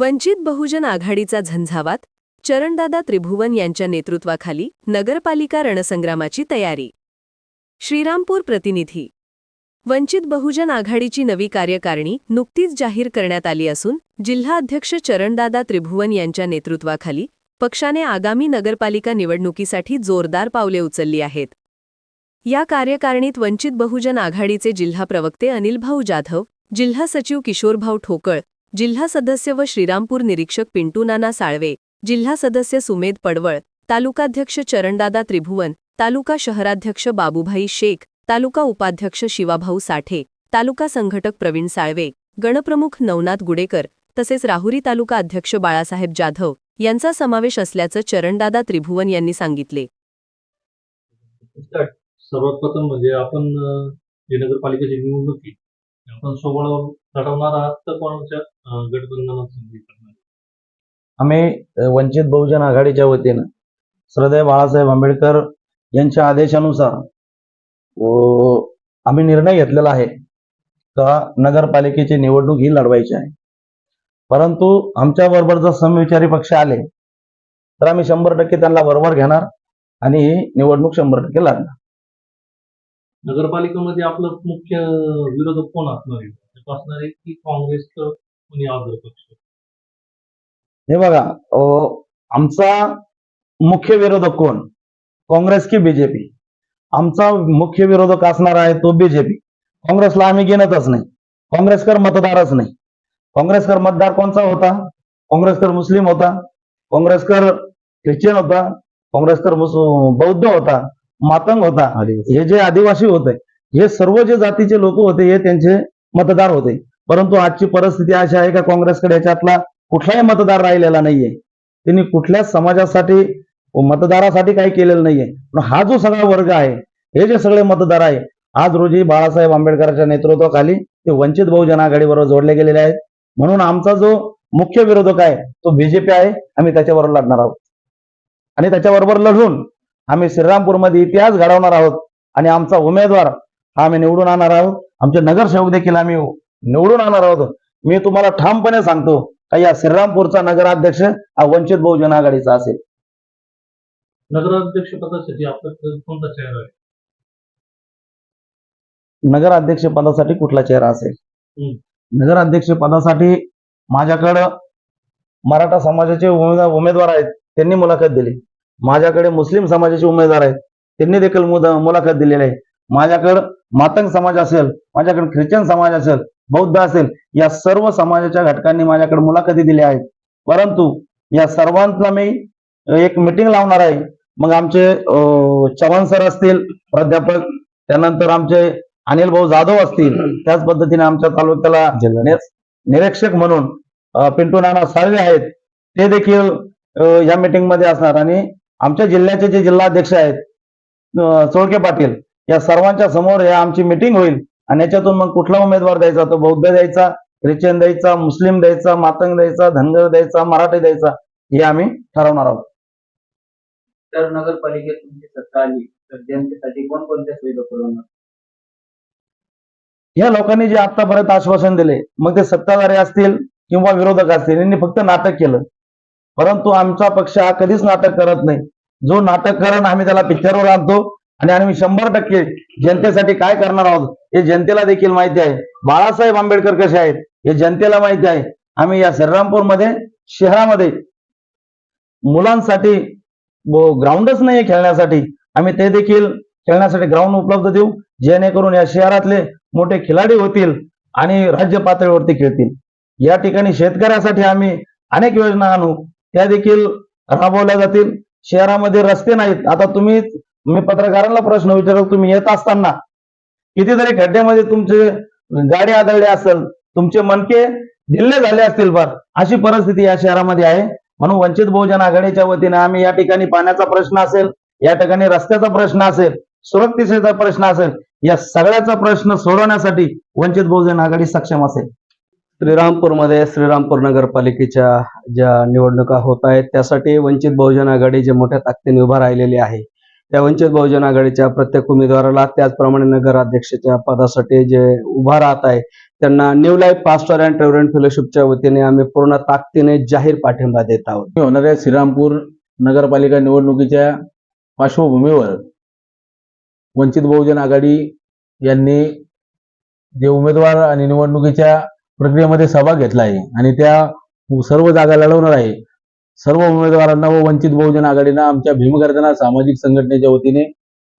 वंचित बहुजन आघाडीचा झंझावात चरणदादा त्रिभुवन यांच्या नेतृत्वाखाली नगरपालिका रणसंग्रामाची तयारी. श्रीरामपूर प्रतिनिधी. वंचित बहुजन आघाडीची नवी कार्यकारिणी नुकतीच जाहीर करण्यात आली असून जिल्हाध्यक्ष चरणदादा त्रिभुवन यांच्या नेतृत्वाखाली पक्षाने आगामी नगरपालिका निवडणुकीसाठी जोरदार पावले उचलली आहेत. या कार्यकारिणीत वंचित बहुजन आघाडीचे जिल्हा प्रवक्ते अनिलभाऊ जाधव जिल्हा सचिव किशोरभाऊ ठोकळ जिल्हा सदस्य व श्रीरामपूर निरीक्षक पिंटू नाना साळवे जिल्हा सदस्य सुमेध पडवळ तालुकाध्यक्ष चरणदादा त्रिभुवन तालुका शहराध्यक्ष बाबूभाई शेख तालुका उपाध्यक्ष शिवाभाऊ साठे तालुका संघटक प्रवीण साळवे गणप्रमुख नवनाथ गुडेकर तसेच राहुरी तालुका अध्यक्ष बाळासाहेब जाधव यांचा समावेश असल्याचं चरणदादा त्रिभुवन यांनी सांगितले. सर्वात प्रथम म्हणजे आपण जे नगरपालिकेची निवडणूक आपण सोबळ लढवणार आहात तर कोणाच्या आम्ही वंचित बहुजन आघाडीच्या वतीनं श्रद्धेय बाळासाहेब आंबेडकर यांच्या आदेशानुसार आम्ही निर्णय घेतलेला आहे का नगरपालिकेची निवडणूक ही लढवायची आहे. परंतु आमच्या बरोबर जर समविचारी पक्ष आले तर आम्ही शंभर टक्के त्यांना बरोबर घेणार आणि ही निवडणूक शंभर टक्के लढणार. नगरपालिकेमध्ये आपलं मुख्य विरोधक कोण असणार आहे? भाजप असणार आहे की काँग्रेस तर कोणी आदर पक्ष? हे बघा आमचा मुख्य विरोधक कोण? काँग्रेस की बीजेपी आमचा मुख्य विरोधक असणार आहे तो बीजेपी काँग्रेसला आम्ही घेणतच नाही. काँग्रेसकर मतदारच नाही. काँग्रेसकर मतदार कोणचा होता? काँग्रेसकर मुस्लिम होता. काँग्रेसकर ख्रिश्चन होता. काँग्रेसकर बौद्ध होता. मातंग होता. हे जे आदिवासी होते हे सर्व जे जातीचे लोक होते हे त्यांचे मतदार होते. परंतु आजची परिस्थिती अशी आहे का काँग्रेसकडे याच्यातला कुठलाही मतदार राहिलेला नाहीये. त्यांनी कुठल्याच समाजासाठी मतदारासाठी काही केलेलं नाहीये. पण हा जो सगळा वर्ग आहे हे जे सगळे मतदार आहे आज रोजी बाळासाहेब आंबेडकरांच्या नेतृत्वाखाली ते वंचित बहुजन आघाडीबरोबर जोडले गेलेले आहेत. म्हणून आमचा जो मुख्य विरोधक आहे तो बीजेपी आहे. आम्ही त्याच्याबरोबर लढणार आहोत. आणि त्याच्याबरोबर लढून आम्ही श्रीरामपूरमध्ये इतिहास घडवणार आहोत. आणि आमचा उमेदवार हा आम्ही निवडून आणणार आहोत. आमचे नगरसेवक देखील आम्ही निवडून आणणार आहोत. मी तुम्हाला ठामपणे सांगतो का या श्रीरामपूरचा नगराध्यक्ष हा वंचित बहुजन आघाडीचा असेल. नगराध्यक्ष पदासाठी कोणता चेहरा आहे? नगराध्यक्ष पदासाठी कुठला चेहरा असेल. नगराध्यक्ष पदासाठी माझ्याकडं मराठा समाजाचे उमेदवार आहेत त्यांनी मुलाखत दिली. माझ्याकडे मुस्लिम समाजाचे उमेदवार आहेत त्यांनी देखील मुलाखत दिलेली आहे. माझ्याकडं मातंग समाज असेल माझ्याकडे ख्रिश्चन समाज असेल बौद्ध असेल या सर्व समाजाच्या घटकांनी माझ्याकडे मुलाखती दिल्या आहेत. परंतु या सर्वांना मी एक मिटिंग लावणार आहे. मग आमचे चव्हाण सर असतील प्राध्यापक त्यानंतर आमचे अनिल भाऊ जाधव असतील त्याच पद्धतीने आमच्या तालुक्याला निरीक्षक म्हणून पिंटू नाना साळवे आहेत. ते देखील या मीटिंगमध्ये असणार. आणि आमच्या जिल्ह्याचे जे जिल्हाध्यक्ष आहेत चोळके पाटील या सर्वांच्या समोर हे आमची मिटिंग होईल. आणि याच्यातून मग कुठला उमेदवार द्यायचा? तो बौद्ध द्यायचा ख्रिश्चन द्यायचा मुस्लिम द्यायचा मातंग द्यायचा धनगर द्यायचा मराठी द्यायचा हे आम्ही ठरवणार आहोत. तर नगरपालिकेत तुमची सत्ता आली. तर जनतेसाठी कोणकोणत्या सुविधा पुरवणार? या लोकांनी जे आतापर्यंत आश्वासन दिले मग ते सत्ताधारी असतील किंवा विरोधक असतील यांनी फक्त नाटक केलं. परंतु आमचा पक्ष हा कधीच नाटक करत नाही. जो नाटक करण आम्ही त्याला पिक्चरवर आणतो. आणि आम्ही शंभर टक्के जनतेसाठी काय करणार आहोत हे जनतेला देखील माहिती आहे. बाळासाहेब आंबेडकर कसे आहेत हे जनतेला माहिती आहे. आम्ही या श्रीरामपूरमध्ये शहरामध्ये मुलांसाठी ग्राउंडच नाही खेळण्यासाठी. आम्ही ते देखील खेळण्यासाठी ग्राउंड उपलब्ध देऊ जेणेकरून या शहरातले मोठे खिलाडी होतील आणि राज्य पातळीवरती खेळतील. या ठिकाणी शेतकऱ्यासाठी आम्ही अनेक योजना आणू. त्या देखील राबवल्या जातील. शहरामध्ये रस्ते नाहीत. आता तुम्ही मी पत्रकारांना प्रश्न विचारतो तुम्ही येत असताना कितीतरी खड्ड्यामध्ये तुमचे गाडी आदळली असेल तुमचे मनके दिल्ले झाले असतील फार अशी परिस्थिती या शहरामध्ये आहे. म्हणून वंचित बहुजन आघाडीच्या वतीने आम्ही या ठिकाणी पाण्याचा प्रश्न असेल या ठिकाणी रस्त्याचा प्रश्न असेल सुरक्षिततेचा प्रश्न असेल या सगळ्याचा प्रश्न सोडवण्यासाठी वंचित बहुजन आघाडी सक्षम असेल. श्रीरामपूरमध्ये श्रीरामपूर नगरपालिकेच्या ज्या निवडणुका होत आहेत त्यासाठी वंचित बहुजन आघाडी जे मोठ्या ताकदीने उभा राहिलेली आहे त्या वंचित बहुजन आघाडीच्या प्रत्येक उमेदवाराला त्याचप्रमाणे नगराध्यक्षाच्या पदासाठी जे उभा राहत आहे त्यांना new life pastor and reverend फेलोशिपच्या वतीने आम्ही पूर्ण ताकदीने जाहीर पाठिंबा देत आहोत. होणाऱ्या श्रीरामपूर नगरपालिका निवडणुकीच्या पार्श्वभूमीवर वंचित बहुजन आघाडी यांनी जे उमेदवार आणि निवडणुकीच्या प्रक्रियेमध्ये सहभाग घेतला आहे आणि त्या सर्व जागा लढवणार आहे सर्व उमेदवारांना व वंचित बहुजन आघाडीनं आमच्या भीमगर्जना सामाजिक संघटनेच्या वतीने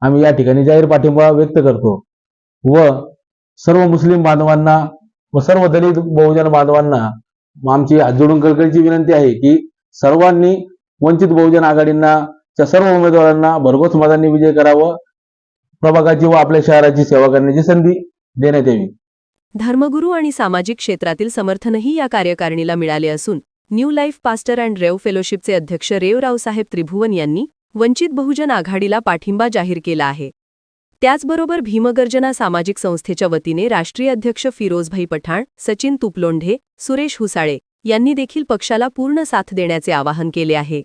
आम्ही या ठिकाणी जाहीर पाठिंबा व्यक्त करतो. व सर्व मुस्लिम बांधवांना व सर्व दलित बहुजन बांधवांना आमची हात जोडून कळकळीची विनंती आहे की सर्वांनी वंचित बहुजन आघाडींना च्या सर्व उमेदवारांना भरघोस मतांनी विजय करावं. प्रभागाची व आपल्या शहराची सेवा करण्याची संधी देण्यात यावी. धर्मगुरू आणि सामाजिक क्षेत्रातील समर्थनही या कार्यकारिणीला मिळाले असून new life pastor and rev फेलोशिपचे अध्यक्ष रेवरावसाहेब त्रिभुवन यांनी वंचित बहुजन आघाडीला पाठिंबा जाहीर केला आहे. त्याचबरोबर भीमगर्जना सामाजिक संस्थेच्या वतीने राष्ट्रीय अध्यक्ष फिरोजभाई पठाण सचिन तुपलोंढे सुरेश हुसाळे यांनी देखील पक्षाला पूर्ण साथ देण्याचे आवाहन केले आहे.